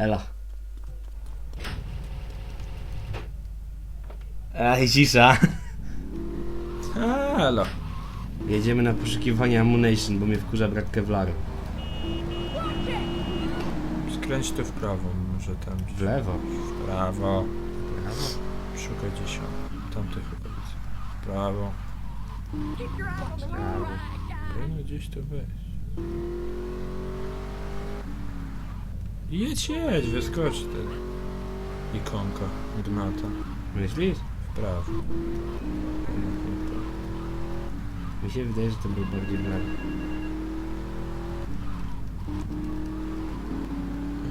Elo. Ej, cisza. Halo. Jedziemy na poszukiwanie ammunition, bo mnie wkurza brak kevlaru. Skręć tu w prawo, może tam gdzieś. W lewo. W prawo. Szukaj gdzieś. o, chyba jest. W prawo. Prawo. Powinno gdzieś tu wejść. Jedź, jedź, wyskocz ten. Ikonka gnata. Myślisz? W prawo. Mi się wydaje, że to był bardziej w lewo.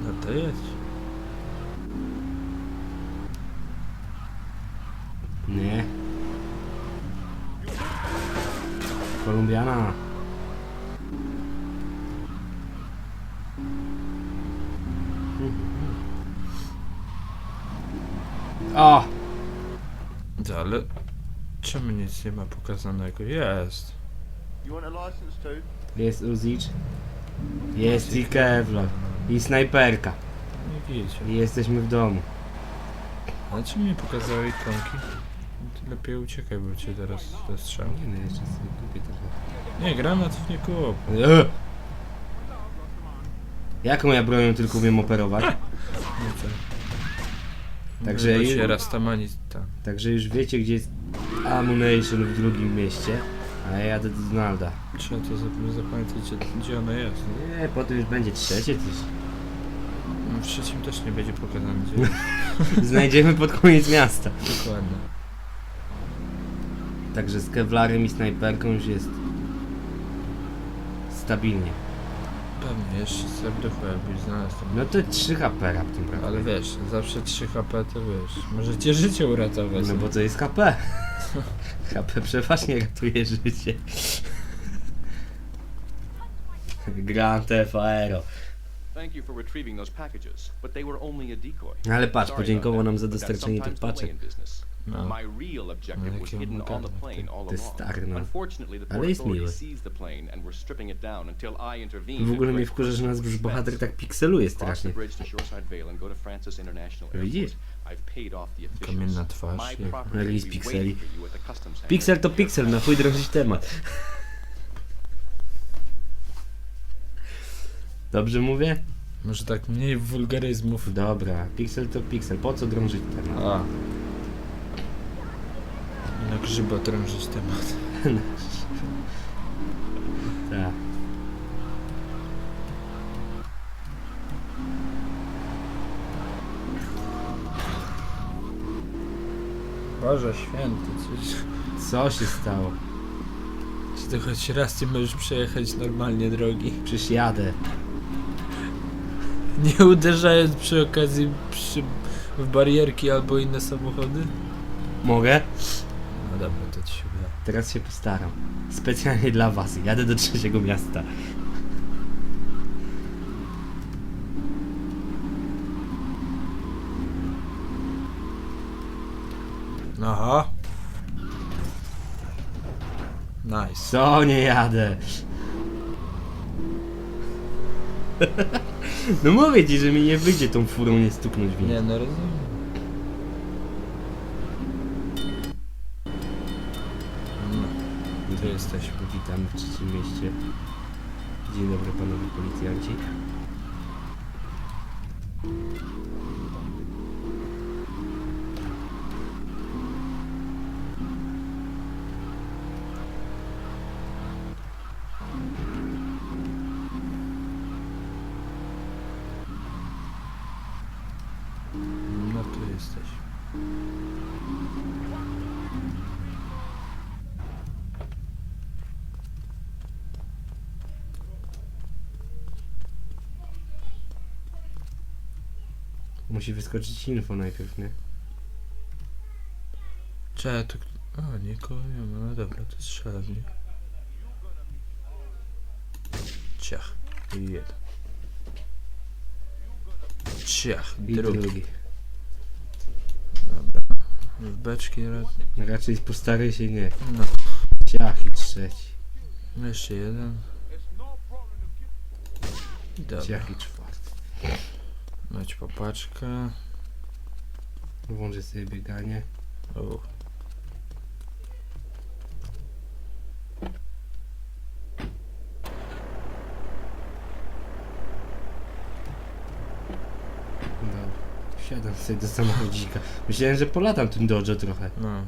No to jedź. Nie. Kolumbiana. O! Ale czemu nic nie ma pokazanego? Jest. Jest Uzicz. Jest i Kevlar. I snajperka. Nie wiecie. I jesteśmy w domu. Ale czemu nie pokazały ikonki? Ty lepiej uciekaj, bo cię teraz zestrzał. Nie no, jeszcze sobie kupię trochę. Nie, granatów nie kup. Eee! Jaką ja bronią tylko umiem operować? Nie tak. Także się Rastamani tam. Także już wiecie gdzie jest ammunition w drugim mieście. A ja jadę do Donalda. Trzeba to zap- zapamiętać, gdzie, gdzie ono jest. Nie, potem już będzie trzecie też. W trzecim też nie będzie pokazane, gdzie jest. Znajdziemy pod koniec miasta. Dokładnie. Także z Kevlarem i snajperką już jest stabilnie. Pewnie, jeszcze serducho jakbyś znalazł. to- No to 3 HP raptem, prawda? Ale wiesz, zawsze 3 HP to wiesz, może cię życie uratować. No bo to jest HP. HP przeważnie ratuje życie. Grand Theft Aero. Thank you for retrieving those packages, but they were only a decoy. Ale patrz, podziękował nam za dostarczenie tych paczek. No. My real objective was jakie hidden on the ładne. plane all To jest along. stary, no. Unfortunately, the Ale port jest authorities miły. seized the plane and were stripping it down until I intervened. W ogóle mnie wkurza, że nas personal bohater tak pikseluje strasznie. Widzisz? Kamienna twarz, jak- be pikseli. Pixel to pixel, na chuj drążyć temat. Dobrze mówię? Może tak mniej wulgaryzmów. Dobra, pixel to pixel, po co drążyć temat? A. Grzyba drążyć temat. Tak. Boże święty, coś... Co się stało? Czy ty choć raz nie możesz przejechać normalnie drogi? Przecież jadę. Nie uderzając przy okazji przy, w barierki albo inne samochody? Mogę? No dobra, to ci się uda. Teraz się postaram. Specjalnie dla was. Jadę do trzeciego miasta. Aha. Nice. Co nie jadę? No mówię ci, że mi nie wyjdzie tą furą nie stuknąć w Nie nie. no rozumiem. Jesteśmy. Witamy w trzecim mieście. Dzień dobry panowie policjanci. No tu jesteś. Musi wyskoczyć info najpierw, nie? Czekaj, to... O, nie kolejny, no dobra, to strzelam, nie? Ciach. I jeden. Ciach. I Drugi. drugi. Dobra. W beczki raz. Raczej postaraj się nie. No. Ciach i trzeci. Jeszcze jeden. Dobra. Ciach i czwarty. Dać popaczkę. Włączę sobie bieganie. O. Dobra. Wsiadam sobie do samochodzika. Myślałem, że polatam tym Dodge trochę. No.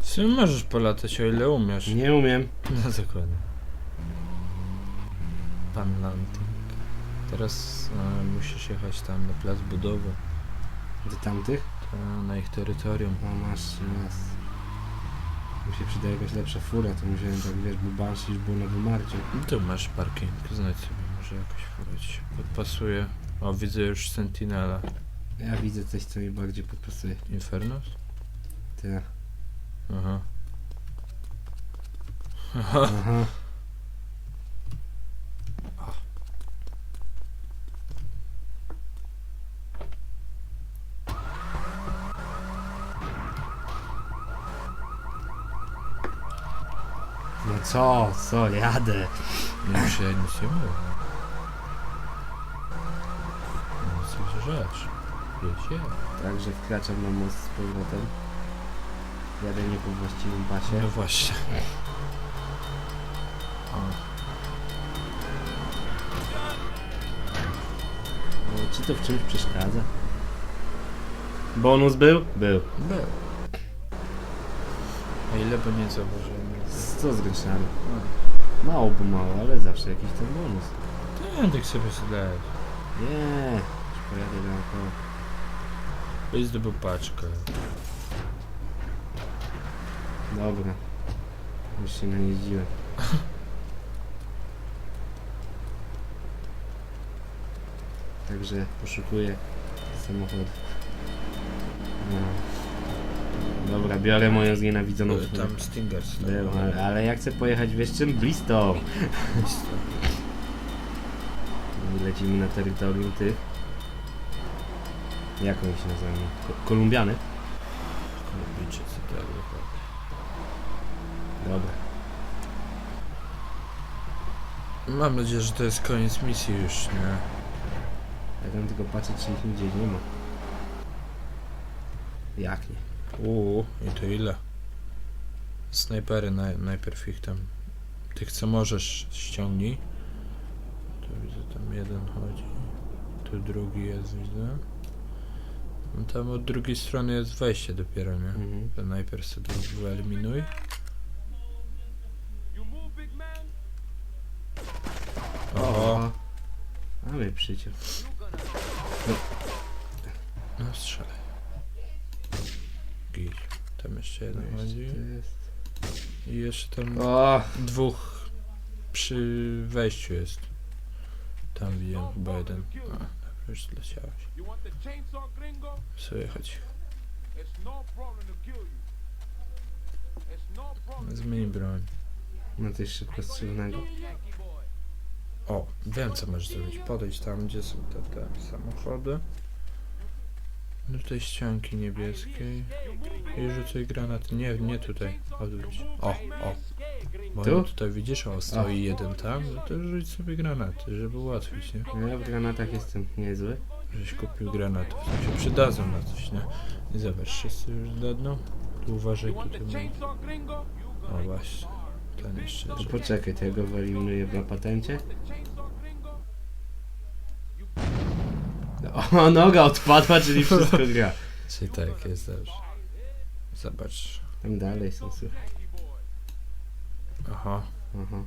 Sumie możesz polatać, o ile umiesz. Nie umiem. No dokładnie. Pan Lanting. Teraz e, musisz jechać tam na plac budowy, Do tamtych? to na ich terytorium. No masz, masz. Mi się przyda jakaś lepsza fura, to musiałem tak wiesz, bo Banshee już był na wymarciu. No Tu masz parking, znajdź sobie, może jakoś fura ci się podpasuje. O, widzę już Sentinela. Ja widzę coś, co mi bardziej podpasuje. Infernus? Ty. Aha. Aha. No co, co, jadę. No już ja nic nie mówię. No co za rzecz. Wiecie? Także wkraczam na most z powrotem. Jadę nie po właściwym pasie. No właśnie. O, No, Ci to w czymś przeszkadza? Bonus był? Był. był. A ile bo nie zauważyłem. Co z groszami? Mało, bo mało, ale zawsze jakiś ten bonus. Ten tak sobie zdać. Nie, już pojadę naokoło. Byś zdobył paczkę. Dobra. Już się najeździłem. Także poszukuję samochodu. No. Dobra, biorę moją znienawidzoną Były furę. tam Stingers. Był, ale, ale ja chcę pojechać wiesz czym? Blisto. I lecimy na terytorium tych. Jak oni się nazywają? Ko- Kolumbiany? Kolumbijczycy, tak dokładnie. Dobra. Mam nadzieję, że to jest koniec misji już, nie? Ja tam tylko patrzę, czy ich nigdzie nie ma. Jak nie? Uuu, i to ile? Snajpery naj, najpierw ich tam. Tych co możesz ściągnij. Tu widzę tam jeden chodzi. Tu drugi jest widzę. No tam od drugiej strony jest wejście dopiero, nie? Mhm. To najpierw sobie to wyeliminuj. Oho, Mamy przyciąg. no strzelaj. Tam jeszcze jeden No chodzi. jest. I jeszcze tam O, dwóch przy wejściu jest. Tam widziałem chyba jeden. A, dobra, już zleciałeś. You want the chainsaw, gringo? Sobie chodź. It's no problem to kill you. It's no problem. Zmień broń. no coś szybko strzelnego. Yankee boy. O, wiem co możesz zrobić. Podejdź tam, gdzie są te, te samochody. Do tej ścianki niebieskiej. I rzucaj granaty. Nie, nie tutaj. Odwróć. O, o. Bo Tu? tutaj widzisz, o, stoi jeden tam, no to rzuć sobie granaty, żeby ułatwić, nie? No Ja w granatach jestem niezły. Żeś kupił granatów, to się przydadzą na coś, nie? I zobacz, wszyscy już dadną. Tu uważaj, tutaj mam. O właśnie, ten jeszcze To jest. poczekaj, to ja go wyeliminuję na patencie. the chainsaw, gringo? O, noga odpadła, czyli wszystko gra. Czyli tak, jest dobrze. Zobacz. Tam dalej są słychać. Aha. Aha.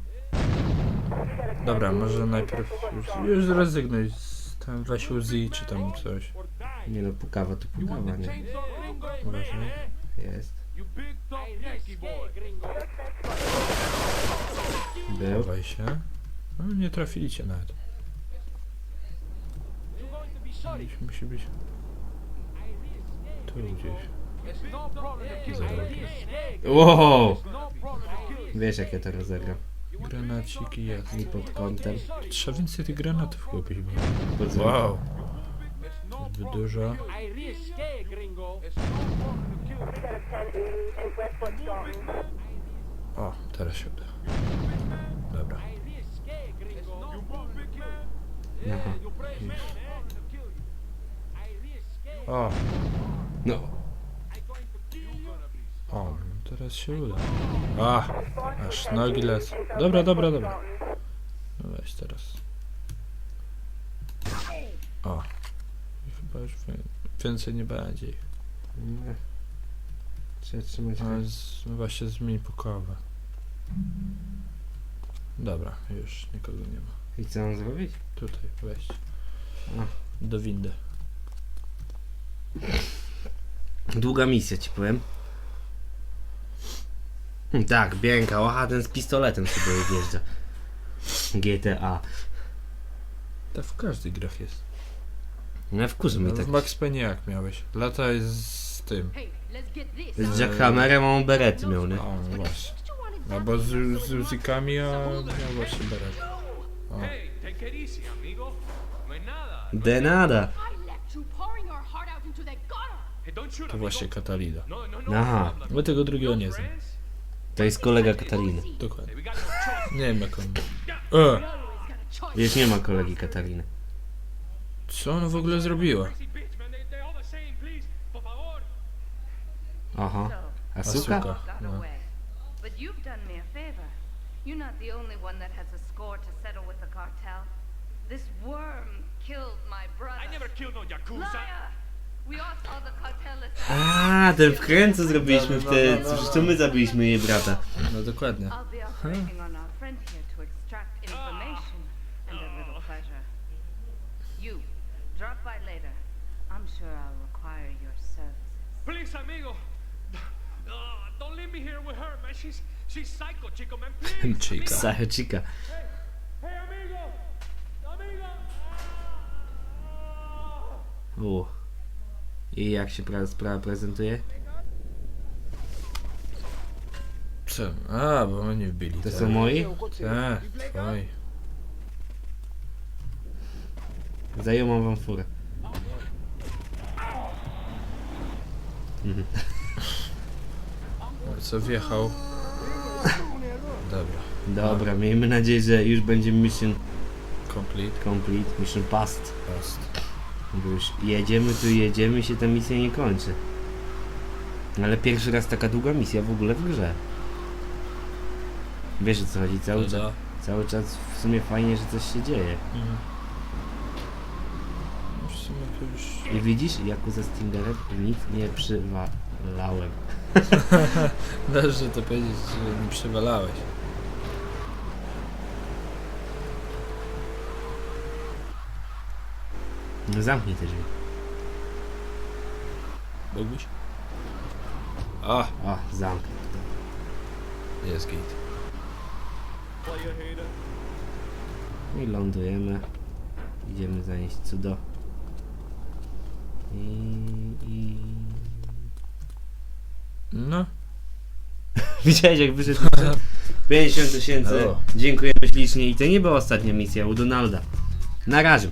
Dobra, może najpierw już, już zrezygnuj z tam weź Uzi czy tam coś. Nie no, pukawa to pukawa, nie? Uważaj. Jest. Był. Chowaj się. No, nie trafili cię nawet. Gdzieś musi być. Tu gdzieś. Zaraz. Wow! Wiesz jak ja to rozegram. Granaciki jest. I pod kątem. Trzeba więcej tych granatów kupić. Bo... Wow! Zbyt dużo. O, teraz się uda. Dobra. Aha. O, No, o, no teraz się uda. A, aż nogi lecą. Dobra, dobra, dobra. No weź teraz. O. I chyba już więcej nie będzie ich. nie. Trzeba trzymać Ale z, no właśnie zmień pokowe. Dobra, już nikogo nie ma. I co mam zrobić? Tutaj, wejść. A. Do windy. Długa misja ci powiem. Hmm, Tak, Bianka, aha, ten z pistoletem sobie wjeżdża. GTA. Tak w każdych grach jest. No wkurzy mnie W tak. Max Payne jak miałeś? Lataj z tym. Z Jackhammerem on berety miał, nie? O, no właśnie. Albo z, z Uzikami, a miał właśnie beret. O. No. De nada. To właśnie Katalina. No, no, no. Aha. Bo tego drugiego nie znam. To jest kolega Katariny. Dokładnie. Nie wiem jak on... E! Wiesz, nie ma kolegi Katariny. Co ona w ogóle zrobiła? Aha. Asuka? Asuka. No. But you've done me a favor. You're not the only one that has a score to settle with the cartel. This worm killed my brother. I never killed no Yakuza. Liar! A, ten wkręt co zrobiliśmy wtedy. Przecież to my zabiliśmy jej brata. No dokładnie. I'll be operating on our friend here to extract information and a little pleasure. You, drop by later. I'm sure I'll require your services. Please, amigo. Uh, don't leave me here with her, man. She's she's psycho, chico, man. Please. Chica. Sachecika. Hey, amigo. Amigo. U. I jak się pra- sprawa prezentuje? Co? A, bo oni wbili. To są moi? Tak, twoi. Zajmą wam furę. Co wjechał? Dobra. Dobra, miejmy nadzieję, że już będzie mission Complete. complete, mission passed. Past. Bo już jedziemy tu jedziemy się ta misja nie kończy. Ale pierwszy raz taka długa misja w ogóle w grze. Wiesz o co chodzi, cały czas, cały czas w sumie fajnie, że coś się dzieje. Mhm. W sumie to już... I widzisz, jak ze Stingerem nic nie przywalałem. Dobrze to powiedzieć, że nie przewalałeś. No zamknij te drzwi. Mógłbyś? A, O, zamknij. jest git. I lądujemy. Idziemy zanieść cudo. I... i... No. Widziałeś jak wyszedł 50 tysięcy. Dziękujemy ślicznie i to nie była ostatnia misja u Donalda. Na razie.